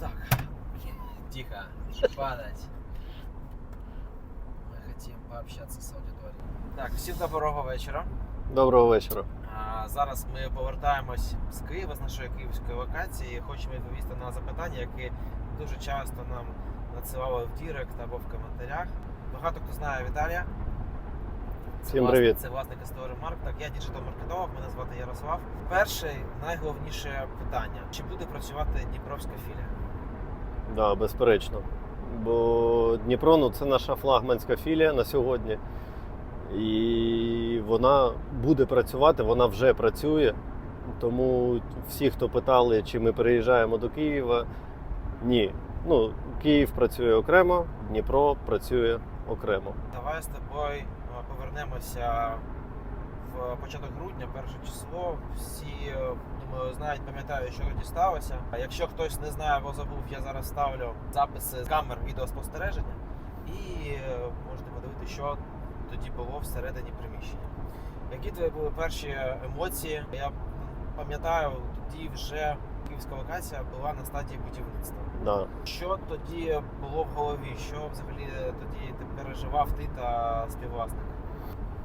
Так, тихо, падать. Мы хотим пообщаться з аудиторією. Так, всім доброго вечора. Доброго вечора. А, зараз ми повертаємось з Києва, з нашої київської локації. Хочемо відповісти на запитання, які дуже часто нам надсилали в Дірект або в коментарях. Багато хто знає Віталія. Це Всім власник- привіт. Це власник Story Mark. Так, я діджитал-маркетолог, мене звати Ярослав. Перше, найголовніше питання: чи буде працювати Дніпровська філія? Да, безперечно. Бо Дніпро ну, це наша флагманська філія на сьогодні. І вона буде працювати, вона вже працює. Тому всі, хто питали, чи ми переїжджаємо до Києва, ні. Ну, Київ працює окремо, Дніпро працює окремо. Давай з тобою е, повернемося в початок грудня, перше число. Всі, е, знають, пам'ятають, що тоді сталося. А якщо хтось не знає або забув, я зараз ставлю записи з камер відеоспостереження і е, можете подивитися, що тоді було всередині приміщення. Які твої були перші емоції? Я пам'ятаю, тоді вже київська локація була на стадії будівництва. Да. Що тоді було в голові? Що взагалі тоді ти переживав ти та співвласник?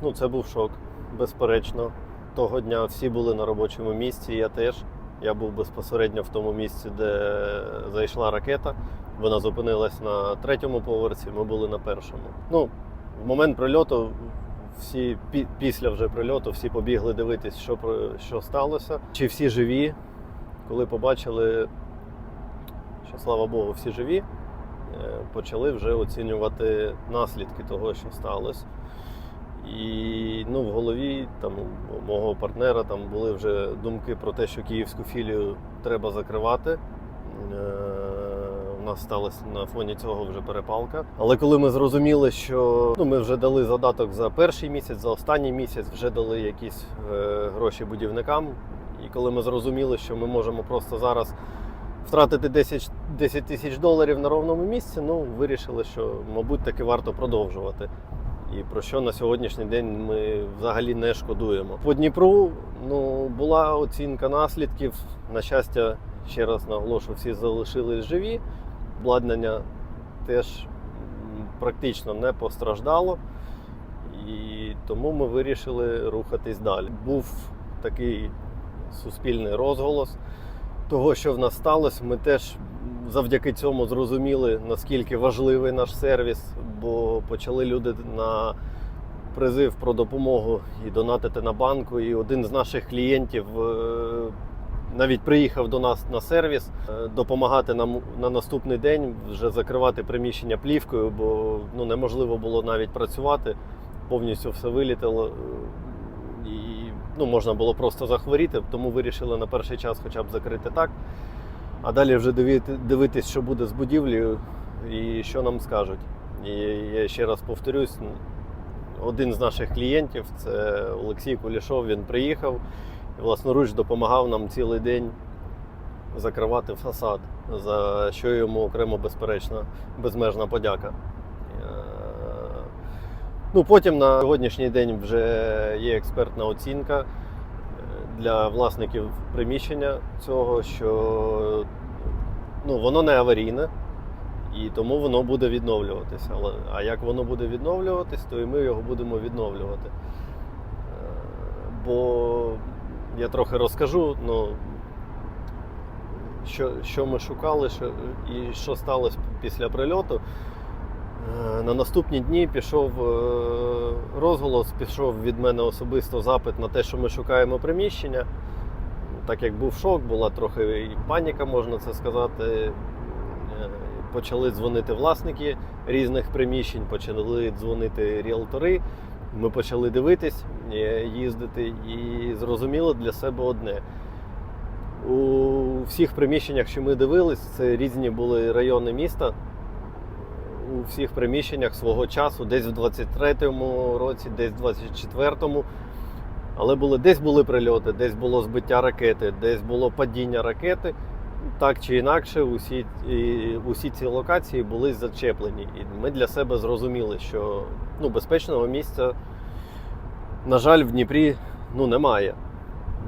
Ну, це був шок, безперечно. Того дня всі були на робочому місці, я теж. Я був безпосередньо в тому місці, де зайшла ракета. Вона зупинилась на третьому поверсі, ми були на першому. Ну, в момент прильоту, всі після вже прильоту, всі побігли дивитись, що, що сталося. Чи всі живі. Коли побачили, що слава Богу, всі живі, е, почали вже оцінювати наслідки того, що сталося. І ну, в голові там, у мого партнера там були вже думки про те, що київську філію треба закривати. Е, У нас сталася на фоні цього вже перепалка. Але коли ми зрозуміли, що ну, ми вже дали задаток за перший місяць, за останній місяць, вже дали якісь е, гроші будівникам. І коли ми зрозуміли, що ми можемо просто зараз втратити 10, 10 тисяч доларів на ровному місці, ну вирішили, що мабуть таки варто продовжувати. І про що на сьогоднішній день ми взагалі не шкодуємо. По Дніпру ну, була оцінка наслідків. На щастя, ще раз наголошую, всі залишились живі. Обладнання теж практично не постраждало. І тому ми вирішили рухатись далі. Був такий суспільний розголос того, що в нас сталося. Ми теж завдяки цьому зрозуміли, наскільки важливий наш сервіс, бо почали люди на призив про допомогу і донатити на банку. І один з наших клієнтів е, навіть приїхав до нас на сервіс е, допомагати нам на наступний день вже закривати приміщення плівкою, бо ну, неможливо було навіть працювати. Повністю все вилітало. е, І ну, можна було просто захворіти, тому вирішили на перший час хоча б закрити так. А далі вже дивитись, що буде з будівлею і що нам скажуть. І я ще раз повторюсь: один з наших клієнтів це Олексій Кулішов. Він приїхав і власноруч допомагав нам цілий день закривати фасад, за що йому окремо безперечно безмежна подяка. Е, Ну, потім на сьогоднішній день вже є експертна оцінка для власників приміщення цього, що ну, воно не аварійне, і тому воно буде відновлюватися. А як воно буде відновлюватись, то і ми його будемо відновлювати. Е, Бо я трохи розкажу, ну, що, що ми шукали, що, і що сталося після прильоту. Е, На наступні дні пішов е, розголос, пішов від мене особисто запит на те, що ми шукаємо приміщення. Так як був шок, була трохи і паніка, можна це сказати. Е, Почали дзвонити власники різних приміщень, почали дзвонити ріелтори. Ми почали дивитись, їздити і зрозуміли для себе одне. У всіх приміщеннях, що ми дивились, це різні були райони міста у всіх приміщеннях свого часу, десь в 23-му році, десь в 24-му. Але були, десь були прильоти, десь було збиття ракети, десь було падіння ракети. Так чи інакше, усі, і, усі ці локації були зачеплені. І ми для себе зрозуміли, що ну, безпечного місця, на жаль, в Дніпрі ну, немає.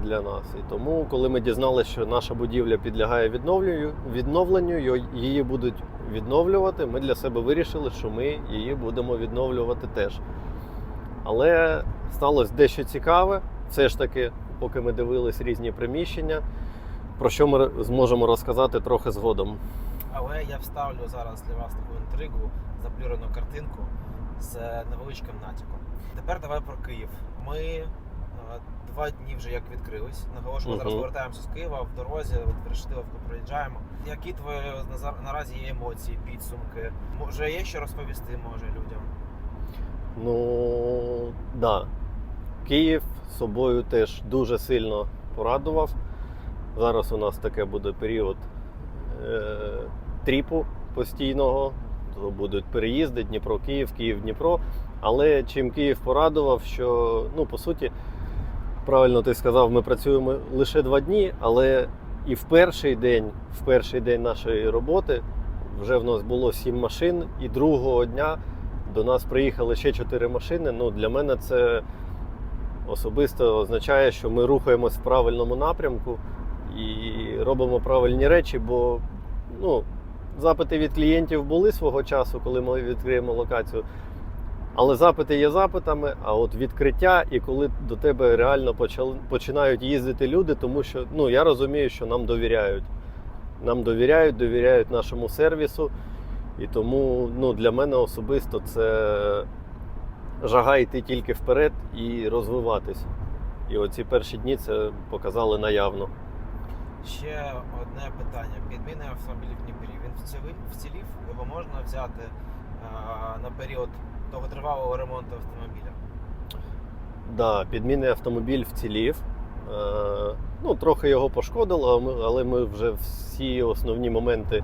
для нас. І тому, коли ми дізналися, що наша будівля підлягає відновленню, відновленню, її будуть відновлювати, ми для себе вирішили, що ми її будемо відновлювати теж. Але сталося дещо цікаве, все ж таки, поки ми дивились різні приміщення, про що ми зможемо розказати трохи згодом. Але я вставлю зараз для вас таку інтригу, заплюрену картинку з невеличким натяком. Тепер давай про Київ. Ми е, два дні вже як відкрились. Наголошую, ми зараз повертаємося з Києва в дорозі, Рештиловку приїжджаємо. Які твої наразі є емоції, підсумки? Може, є що розповісти може людям? Ну да. Київ собою теж дуже сильно порадував. Зараз у нас таке буде період е, тріпу постійного. То будуть переїзди Дніпро-Київ, Київ-Дніпро. Але чим Київ порадував, що ну, по суті, правильно ти сказав, ми працюємо лише два дні, але і в перший день, в перший день нашої роботи вже в нас було сім машин, і другого дня до нас приїхали ще чотири машини. Ну, для мене це особисто означає, що ми рухаємось в правильному напрямку і робимо правильні речі, бо ну, запити від клієнтів були свого часу, коли ми відкриємо локацію. Але запити є запитами, а от відкриття, і коли до тебе реально почали- починають їздити люди, тому що ну, я розумію, що нам довіряють. Нам довіряють, довіряють нашому сервісу. І тому ну, для мене особисто це жага йти тільки вперед і розвиватись. І оці перші дні це показали наявно. Ще одне питання. Підміни автомобілів в Дніпрі. Він вцілів, його можна взяти е, на період довготривалого ремонту автомобіля. Да, підмінний автомобіль вцілів. Е, ну, трохи його пошкодило, але ми- вже всі основні моменти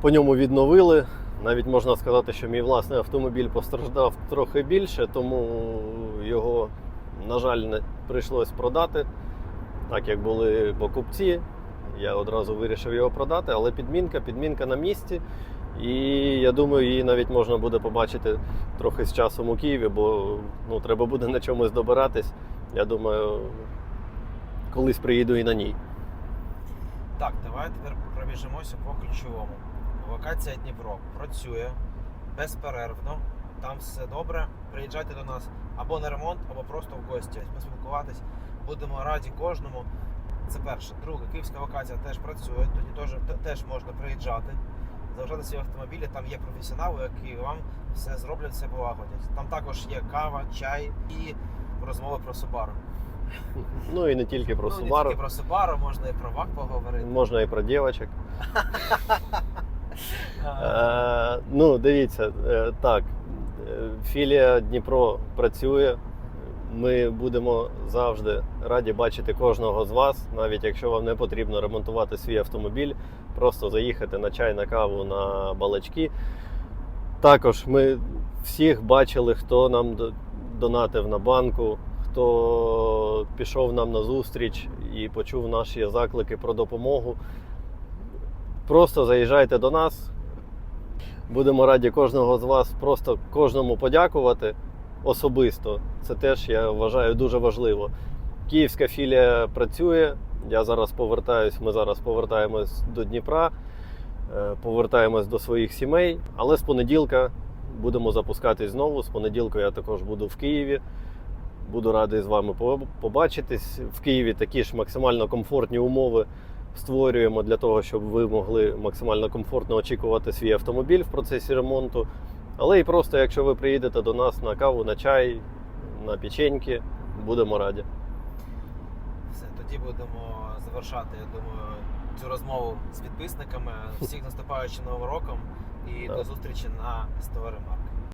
по ньому відновили. Навіть можна сказати, що мій власний автомобіль постраждав трохи більше, тому його, на жаль, не прийшлось продати. Так як були покупці, я одразу вирішив його продати, але підмінка, підмінка на місці. І я думаю, її навіть можна буде побачити трохи з часом у Києві, бо ну, треба буде на чомусь добиратись. Я думаю, колись приїду і на ній. Так, давай тепер пробіжимося по ключовому. Локація Дніпро працює безперервно, там все добре. Приїжджайте до нас або на ремонт, або просто в гості, поспілкуватись. Будемо раді кожному. Це перше. Друге, київська локація теж працює, тоді теж, можна приїжджати, залишати свої автомобілі. Там є професіонали, які вам все зроблять, все полагодять. Там також є кава, чай і розмови про Subaru. Ну і не тільки про ну, не тільки про Subaru, можна і про ВАК поговорити. можна і про дівчаток. Е, ну, дивіться, е, так, е, філія Дніпро працює. Ми будемо завжди раді бачити кожного з вас, навіть якщо вам не потрібно ремонтувати свій автомобіль, просто заїхати на чай, на каву, на балачки. Також ми всіх бачили, хто нам донатив на банку, хто пішов нам на зустріч і почув наші заклики про допомогу. Просто заїжджайте до нас. Будемо раді кожного з вас просто кожному подякувати особисто. Це теж я вважаю дуже важливо. Київська філія працює. Я зараз повертаюсь. Ми зараз повертаємось до Дніпра, е, повертаємось до своїх сімей. Але з понеділка будемо запускатись знову. З понеділка я також буду в Києві. Буду радий з вами побачитись. В Києві такі ж максимально комфортні умови створюємо для того, щоб ви могли максимально комфортно очікувати свій автомобіль в процесі ремонту. Але і просто, якщо ви приїдете до нас на каву, на чай, на печеньки, будемо раді. Все, тоді будемо завершати, я думаю, цю розмову з підписниками. Всіх наступаючим новим роком і Так. до зустрічі на Ремарк.